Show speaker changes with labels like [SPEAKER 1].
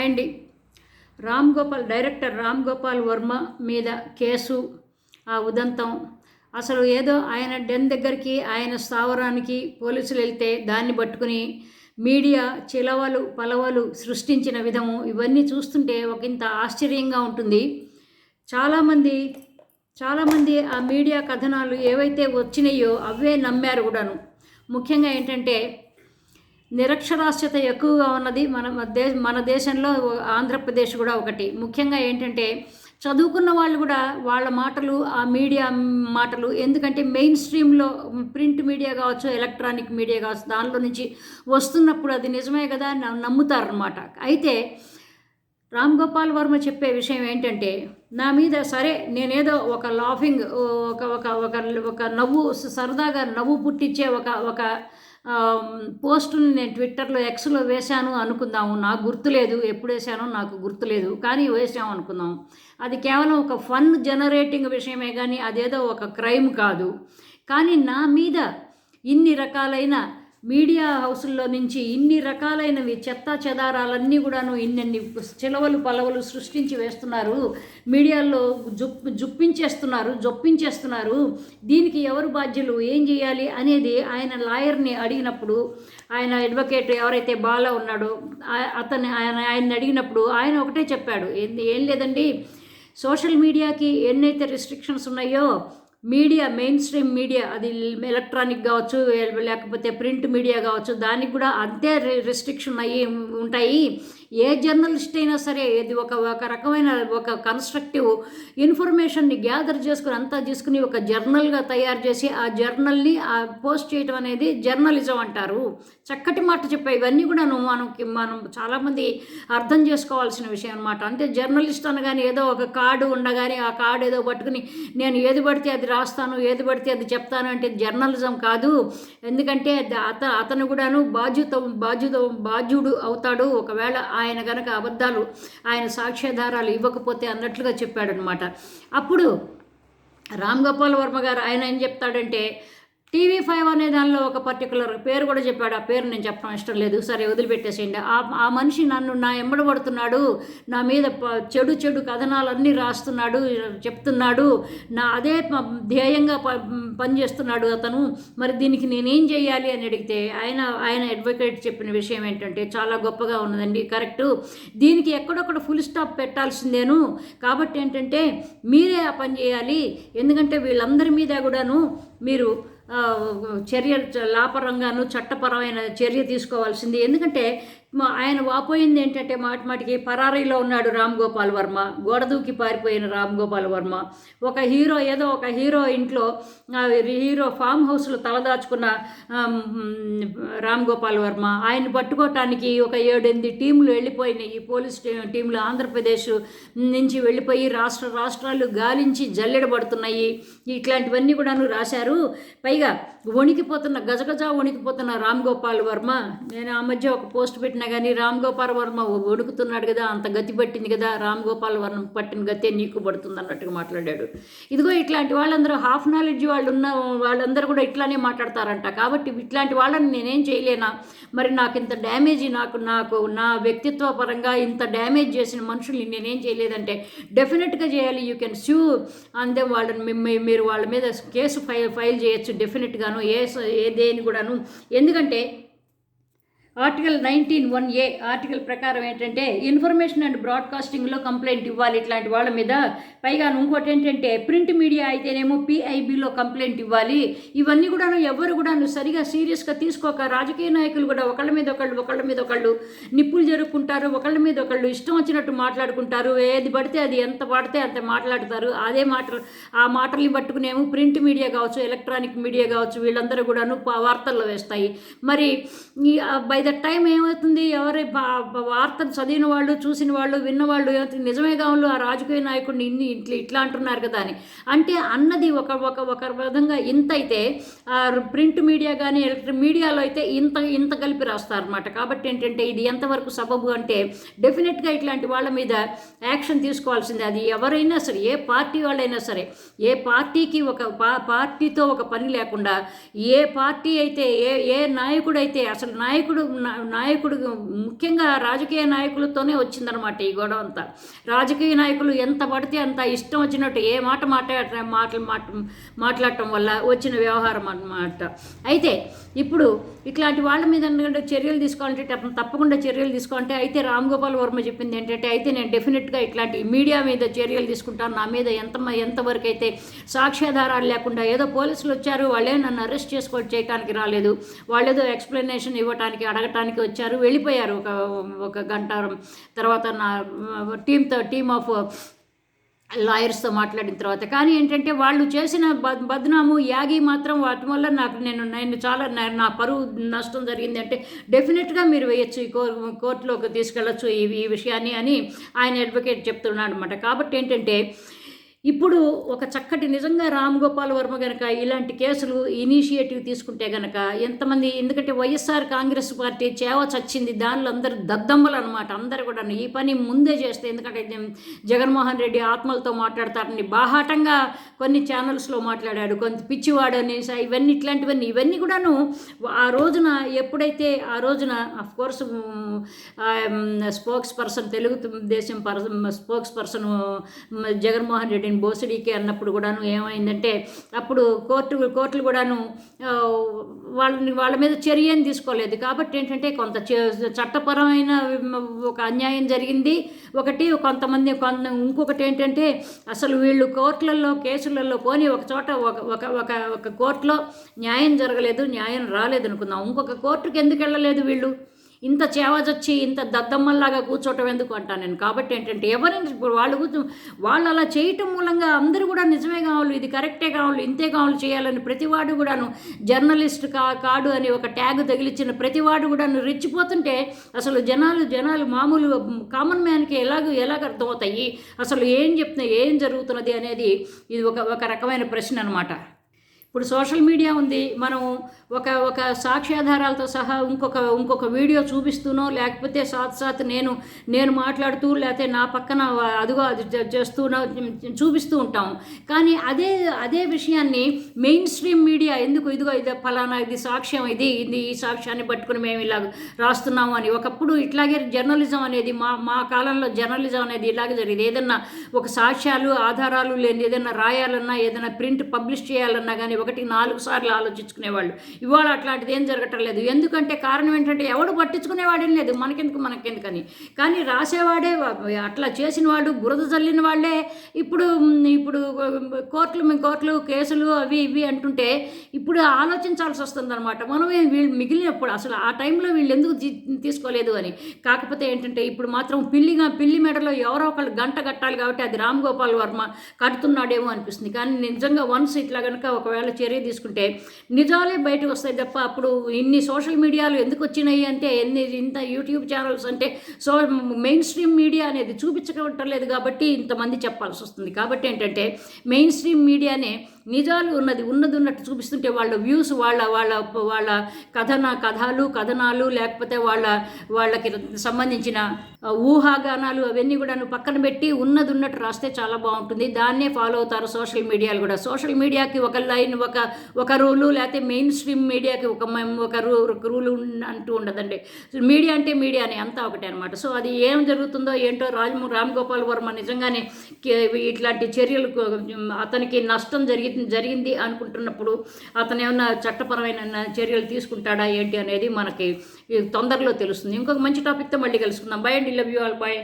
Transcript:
[SPEAKER 1] Hi అండి Ram Gopal director Ram Gopal Varma మీద case ఆ ఉదంతం. అసలు ఏదో ఆయన డెన్ దగ్గరికి ఆయన స్థావరానికి పోలీసులు వెళ్తే దాన్ని పట్టుకుని మీడియా చిలవలు పలవలు సృష్టించిన విధము ఇవన్నీ చూస్తుంటే ఒక ఇంత ఆశ్చర్యంగా ఉంటుంది. చాలామంది చాలామంది ఆ మీడియా కథనాలు ఏవైతే వచ్చినాయో అవే నమ్మారు కూడాను. ముఖ్యంగా ఏంటంటే నిరక్షరాస్యత ఎక్కువగా ఉన్నది. మన దేశ మన దేశంలో ఆంధ్రప్రదేశ్ కూడా ఒకటి. ముఖ్యంగా ఏంటంటే చదువుకున్న వాళ్ళు కూడా వాళ్ళ మాటలు ఆ మీడియా మాటలు ఎందుకంటే మెయిన్ స్ట్రీమ్లో ప్రింట్ మీడియా కావచ్చు ఎలక్ట్రానిక్ మీడియా కావచ్చు దానిలో నుంచి వస్తున్నప్పుడు అది నిజమే కదా నమ్ముతారనమాట అయితే రామ్ గోపాల్ వర్మ చెప్పే విషయం ఏంటంటే నా మీద సరే నేనేదో ఒక లాఫింగ్ ఒక ఒక ఒక ఒక నవ్వు సరదాగా నవ్వు పుట్టించే ఒక ఒక పోస్టుని నేను ట్విట్టర్లో ఎక్స్లో వేశాను అనుకుందాము. నాకు గుర్తులేదు. ఎప్పుడు వేశానో నాకు గుర్తులేదు. కానీ వేసాము అనుకుందాం. అది కేవలం ఒక ఫన్ జనరేటింగ్ విషయమే కానీ అదేదో ఒక క్రైమ్ కాదు. కానీ నా మీద ఇన్ని రకాలైన మీడియా హౌసుల్లో నుంచి ఇన్ని రకాలైనవి చెత్త చెదారాలన్నీ కూడాను ఇన్నెన్ని చిలవలు పలవలు సృష్టించి వేస్తున్నారు. మీడియాలో జుప్ జుప్పించేస్తున్నారు జొప్పించేస్తున్నారు. దీనికి ఎవరు బాధ్యులు? ఏం చేయాలి? అనేది ఆయన లాయర్ని అడిగినప్పుడు ఆయన అడ్వకేట్ ఎవరైతే బాల ఉన్నాడో అతను ఆయన ఆయన్ని అడిగినప్పుడు ఆయన ఒకటే చెప్పాడు. ఏం లేదండి. సోషల్ మీడియాకి ఎన్నైతే రిస్ట్రిక్షన్స్ ఉన్నాయో మీడియా మెయిన్ స్ట్రీమ్ మీడియా అది ఎలక్ట్రానిక్ కావచ్చు లేకపోతే ప్రింట్ మీడియా కావచ్చు దానికి కూడా అంతే రిస్ట్రిక్షన్ అయ్యి ఉంటాయి. ఏ జర్నలిస్ట్ అయినా సరే ఇది ఒక ఒక రకమైన ఒక కన్స్ట్రక్టివ్ ఇన్ఫర్మేషన్ని గ్యాదర్ చేసుకుని అంతా తీసుకుని ఒక జర్నల్గా తయారు చేసి ఆ జర్నల్ని పోస్ట్ చేయడం అనేది జర్నలిజం అంటారు. చక్కటి మాట చెప్పే ఇవన్నీ కూడా మనకి మనం చాలామంది అర్థం చేసుకోవాల్సిన విషయం అనమాట అంటే జర్నలిస్ట్ అనగానే ఏదో ఒక కార్డు ఉండగానే ఆ కార్డు ఏదో పట్టుకుని నేను ఏది పడితే అది రాస్తాను ఏది పడితే అది చెప్తాను అంటే జర్నలిజం కాదు. ఎందుకంటే అత అతను కూడాను బాధ్యత బాధ్యత బాధ్యుడు అవుతాడు. ఒకవేళ ఆయన కనుక అబద్ధాలు ఆయన సాక్ష్యాధారాలు ఇవ్వకపోతే అన్నట్లుగా చెప్పాడనమాట అప్పుడు రామ్ గోపాల్ వర్మ గారు ఆయన ఏం చెప్తాడంటే టీవీ ఫైవ్ అనే దానిలో ఒక పర్టికులర్ పేరు కూడా చెప్పాడు. ఆ పేరు నేను చెప్పడం ఇష్టం లేదు. సరే వదిలిపెట్టేసేయండి. ఆ ఆ మనిషి నన్ను నా ఎంబడబడుతున్నాడు నా మీద చెడు చెడు కథనాలన్నీ రాస్తున్నాడు చెప్తున్నాడు. నా అదే ధ్యేయంగా ప పనిచేస్తున్నాడు అతను. మరి దీనికి నేనేం చేయాలి అని అడిగితే ఆయన ఆయన అడ్వకేట్ చెప్పిన విషయం ఏంటంటే చాలా గొప్పగా ఉన్నదండి. కరెక్టు దీనికి ఎక్కడొక్కడ ఫుల్ స్టాప్ పెట్టాల్సిందేను. కాబట్టి ఏంటంటే మీరే ఆ పని చేయాలి. ఎందుకంటే వీళ్ళందరి మీద కూడాను మీరు చర్య లాపరంగాను చట్టపరమైన చర్య తీసుకోవాల్సింది. ఎందుకంటే ఆయన వాపోయింది ఏంటంటే మాటి మాటికి పరారీలో ఉన్నాడు రామ్ గోపాల్ వర్మ. గోడదూకి పారిపోయిన రామ్ గోపాల్ వర్మ. ఒక హీరో ఏదో ఒక హీరో ఇంట్లో హీరో ఫామ్ హౌస్లో తలదాచుకున్న రామ్ గోపాల్ వర్మ. ఆయన పట్టుకోవటానికి ఒక ఏడెనిమిది టీంలు వెళ్ళిపోయినాయి. ఈ పోలీస్ టీంలు ఆంధ్రప్రదేశ్ నుంచి వెళ్ళిపోయి రాష్ట్ర రాష్ట్రాలు గాలించి జల్లెడబడుతున్నాయి. ఇట్లాంటివన్నీ కూడాను రాశారు. పైగా వణికిపోతున్న గజగజ వణికిపోతున్న రామ్ గోపాల్ వర్మ. నేను ఆ మధ్య ఒక పోస్ట్ పెట్టిన పెట్టినా కానీ రామ్ గోపాల్ వర్మ వణుకుతున్నాడు కదా అంత గతి పట్టింది కదా రామ్ గోపాల్ వర్మ పట్టిన గతే నీకు పడుతుంది అన్నట్టుగా మాట్లాడాడు. ఇదిగో ఇట్లాంటి వాళ్ళందరూ హాఫ్ నాలెడ్జ్ వాళ్ళు ఉన్న వాళ్ళందరూ కూడా ఇట్లానే మాట్లాడతారంట. కాబట్టి ఇట్లాంటి వాళ్ళని నేనేం చేయలేనా? మరి నాకు ఇంత డ్యామేజ్ నాకు నాకు నా వ్యక్తిత్వ పరంగా ఇంత డ్యామేజ్ చేసిన మనుషుల్ని నేనేం చేయలేదంటే డెఫినెట్గా చేయాలి. యూ కెన్ స్యూ అందే వాళ్ళని మీరు వాళ్ళ మీద కేసు ఫైల్ ఫైల్ చేయొచ్చు డెఫినెట్గాను ఏ ఏ దేని కూడాను. ఎందుకంటే article nineteen one A article ప్రకారం ఏంటంటే ఇన్ఫర్మేషన్ అండ్ బ్రాడ్కాస్టింగ్లో కంప్లైంట్ ఇవ్వాలి ఇట్లాంటి వాళ్ళ మీద. పైగా ఇంకోటి ఏంటంటే ప్రింట్ మీడియా అయితేనేమో పిఐబిలో కంప్లైంట్ ఇవ్వాలి. ఇవన్నీ కూడా ఎవరు కూడా సరిగా సీరియస్గా తీసుకోక రాజకీయ నాయకులు కూడా ఒకళ్ళ మీద ఒకళ్ళు ఒకళ్ళ మీద ఒకళ్ళు నిప్పులు జరుపుకుంటారు ఒకళ్ళ మీద ఒకళ్ళు ఇష్టం వచ్చినట్టు మాట్లాడుకుంటారు. ఏది పడితే అది ఎంత పడితే అంత మాట్లాడతారు. అదే మాటలు ఆ మాటల్ని పట్టుకునేమో ప్రింట్ మీడియా కావచ్చు ఎలక్ట్రానిక్ మీడియా కావచ్చు వీళ్ళందరూ కూడాను వార్తల్లో వేస్తాయి. మరి ఈ ద టైం ఏమవుతుంది? ఎవరి వార్తలు చదివిన వాళ్ళు చూసిన వాళ్ళు విన్నవాళ్ళు ఏమవుతుంది? నిజమే కావాలి ఆ రాజకీయ నాయకుడిని ఇన్ని ఇట్లా ఇట్లా అంటున్నారు కదా అని. అంటే అన్నది ఒక ఒక ఒక విధంగా ఇంత అయితే ప్రింట్ మీడియా కానీ ఎలక్ట్రిక్ మీడియాలో అయితే ఇంత ఇంత కలిపి రాస్తారనమాట కాబట్టి ఏంటంటే ఇది ఎంతవరకు సబబు అంటే డెఫినెట్గా ఇట్లాంటి వాళ్ళ మీద యాక్షన్ తీసుకోవాల్సిందే. అది ఎవరైనా సరే ఏ పార్టీ వాళ్ళైనా సరే ఏ పార్టీకి ఒక పార్టీతో ఒక పని లేకుండా ఏ పార్టీ అయితే ఏ ఏ నాయకుడైతే అసలు నాయకుడు నాయకుడు ముఖ్యంగా రాజకీయ నాయకులతోనే వచ్చిందనమాట ఈ గొడవ అంతా. రాజకీయ నాయకులు ఎంత పడితే అంత ఇష్టం వచ్చినట్టు ఏ మాట మాట్లాడ మాటలు మాట మాట్లాడటం వల్ల వచ్చిన వ్యవహారం అన్నమాట. అయితే ఇప్పుడు ఇట్లాంటి వాళ్ళ మీద ఎందుకంటే చర్యలు తీసుకోవాలంటే తప్పకుండా చర్యలు తీసుకోవాలంటే అయితే రామ్ గోపాల్ వర్మ చెప్పింది ఏంటంటే అయితే నేను డెఫినెట్గా ఇట్లాంటి మీడియా మీద చర్యలు తీసుకుంటాను. నా మీద ఎంత ఎంతవరకు అయితే సాక్ష్యాధారాలు లేకుండా ఏదో పోలీసులు వచ్చారు వాళ్ళే నన్ను అరెస్ట్ చేసుకో చేయడానికి రాలేదు. వాళ్ళేదో ఎక్స్ప్లెనేషన్ ఇవ్వడానికి అడగటానికి వచ్చారు. వెళ్ళిపోయారు ఒక ఒక గంట తర్వాత నా టీంతో టీమ్ ఆఫ్ లాయర్స్తో మాట్లాడిన తర్వాత. కానీ ఏంటంటే వాళ్ళు చేసిన బద్ బద్నాము యాగి మాత్రం వాటి వల్ల నాకు నేను నేను చాలా నా- నా పరువు నష్టం జరిగింది. అంటే డెఫినెట్గా మీరు వేయచ్చు ఈ కో కోర్టులోకి తీసుకెళ్ళచ్చు ఈ ఈ విషయాన్ని అని ఆయన అడ్వకేట్ చెప్తున్నాడు అనమాట కాబట్టి ఏంటంటే ఇప్పుడు ఒక చక్కటి నిజంగా రామ్ గోపాల్ వర్మ గనక ఇలాంటి కేసులు ఇనిషియేటివ్ తీసుకుంటే గనక ఎంతమంది ఎందుకంటే వైఎస్ఆర్ కాంగ్రెస్ పార్టీ చేవ చచ్చింది దానిలో అందరు దద్దమ్మలు అనమాట అందరు కూడా ఈ పని ముందే చేస్తే ఎందుకంటే జగన్మోహన్ రెడ్డి ఆత్మలతో మాట్లాడతారని బాహాటంగా కొన్ని ఛానల్స్లో మాట్లాడాడు. కొంత పిచ్చివాడని అనేసి ఇవన్నీ ఇట్లాంటివన్నీ ఇవన్నీ కూడాను ఆ రోజున ఎప్పుడైతే ఆ రోజున of course spokesperson Telugu Desam person spokesperson Jaganmohan Reddy నేను బోసిడీకి అన్నప్పుడు కూడాను ఏమైందంటే అప్పుడు కోర్టు కోర్టులు కూడాను వాళ్ళని వాళ్ళ మీద చర్య ఏం తీసుకోలేదు. కాబట్టి ఏంటంటే కొంత చ- చట్టపరమైన ఒక అన్యాయం జరిగింది. ఒకటి కొంతమంది కొంత ఇంకొకటి ఏంటంటే అసలు వీళ్ళు కోర్టులలో కేసులలో పోని ఒక చోట ఒక ఒక ఒక ఒక కోర్టులో న్యాయం జరగలేదు న్యాయం రాలేదు అనుకుందాం. ఇంకొక కోర్టుకి ఎందుకు వెళ్ళలేదు వీళ్ళు? ఇంత చేవజొచ్చి ఇంత దద్దమ్మల్లాగా కూర్చోవటం ఎందుకు అంటాను నేను? కాబట్టి ఏంటంటే ఎవరైనా ఇప్పుడు వాళ్ళు కూర్చో వాళ్ళు అలా చేయటం మూలంగా అందరూ కూడా నిజమే కావాలి ఇది కరెక్టే కావాలి ఇంతే కావాలి చేయాలని ప్రతివాడు కూడాను జర్నలిస్ట్ కా కాడు అని ఒక ట్యాగ్ తగిలిచ్చిన ప్రతివాడు కూడాను రెచ్చిపోతుంటే అసలు జనాలు జనాలు మామూలు కామన్ మ్యాన్కి ఎలాగో ఎలాగ అర్థమవుతాయి? అసలు ఏం చెప్తున్నాయి ఏం జరుగుతున్నది అనేది ఇది ఒక ఒక రకమైన ప్రశ్న అనమాట ఇప్పుడు సోషల్ మీడియా ఉంది. మనం ఒక ఒక సాక్ష్యాధారాలతో సహా ఇంకొక ఇంకొక వీడియో చూపిస్తూనో లేకపోతే సాత్ సాత్ నేను నేను మాట్లాడుతూ లేకపోతే నా పక్కన అదిగో అది చేస్తూనో చూపిస్తూ ఉంటాం. కానీ అదే అదే విషయాన్ని మెయిన్ స్ట్రీమ్ మీడియా ఎందుకు ఇదిగో ఇది ఫలానా ఇది సాక్ష్యం ఇది ఇది ఈ సాక్ష్యాన్ని పట్టుకుని మేము ఇలా రాస్తున్నాము అని. ఒకప్పుడు ఇట్లాగే జర్నలిజం అనేది మా మా కాలంలో జర్నలిజం అనేది ఇలాగే జరిగింది. ఏదన్నా ఒక సాక్ష్యాలు ఆధారాలు లేని ఏదైనా రాయాలన్నా ఏదైనా ప్రింట్ పబ్లిష్ చేయాలన్నా కానీ ఒకటి నాలుగు సార్లు ఆలోచించుకునేవాళ్ళు. ఇవాళ అట్లాంటిది ఏం జరగటం లేదు. ఎందుకంటే కారణం ఏంటంటే ఎవడు పట్టించుకునేవాడేం లేదు. మనకెందుకు మనకెందుకని. కానీ రాసేవాడే అట్లా చేసిన వాడు బురద చల్లిన వాళ్ళే ఇప్పుడు ఇప్పుడు కోర్టులు కోర్టులు కేసులు అవి ఇవి అంటుంటే ఇప్పుడు ఆలోచించాల్సి వస్తుంది అనమాట మనమే వీళ్ళు మిగిలినప్పుడు అసలు ఆ టైంలో వీళ్ళు ఎందుకు తీసుకోలేదు అని. కాకపోతే ఏంటంటే ఇప్పుడు మాత్రం పిల్లిగా పిల్లి మెడలో ఎవరో ఒకళ్ళు గంట కట్టాలి కాబట్టి అది రామ్ గోపాల్ వర్మ కడుతున్నాడేమో అనిపిస్తుంది. కానీ నిజంగా వన్స్ ఇట్లా కనుక ఒకవేళ చర్య తీసుకుంటే నిజాలే బయటకు వస్తాయి తప్ప అప్పుడు ఇన్ని సోషల్ మీడియాలు ఎందుకు వచ్చినాయి అంటే ఎన్ని ఇంత యూట్యూబ్ ఛానల్స్ అంటే సో మెయిన్ స్ట్రీమ్ మీడియా అనేది చూపించకట్టలేదు కాబట్టి ఇంతమంది చెప్పాల్సి వస్తుంది. కాబట్టి ఏంటంటే మెయిన్ స్ట్రీమ్ మీడియానే నిజాలు ఉన్నది ఉన్నది ఉన్నట్టు చూపిస్తుంటే వాళ్ళ వ్యూస్ వాళ్ళ వాళ్ళ వాళ్ళ కథన కథాలు కథనాలు లేకపోతే వాళ్ళ వాళ్ళకి సంబంధించిన ఊహాగానాలు అవన్నీ కూడా నువ్వు పక్కన పెట్టి ఉన్నది ఉన్నట్టు రాస్తే చాలా బాగుంటుంది. దాన్నే ఫాలో అవుతారు సోషల్ మీడియాలు కూడా. సోషల్ మీడియాకి ఒక లైన్ ఒక ఒక రూలు లేకపోతే మెయిన్ స్ట్రీమ్ మీడియాకి ఒక ఒక రూ ఒక రూలు అంటూ ఉండదండి. మీడియా అంటే మీడియా అని అంతా ఒకటే అనమాట సో అది ఏం జరుగుతుందో ఏంటో రాజ్ రామ్ గోపాల్ వర్మ నిజంగానే ఇట్లాంటి చర్యలు అతనికి నష్టం జరిగి జరిగింది అనుకుంటున్నప్పుడు అతను ఏమన్నా చట్టపరమైన చర్యలు తీసుకుంటాడా ఏంటి అనేది మనకి తొందరలో తెలుస్తుంది. ఇంకొక మంచి టాపిక్తో మళ్ళీ కలుసుకుందాం. Bye and. Love you all bye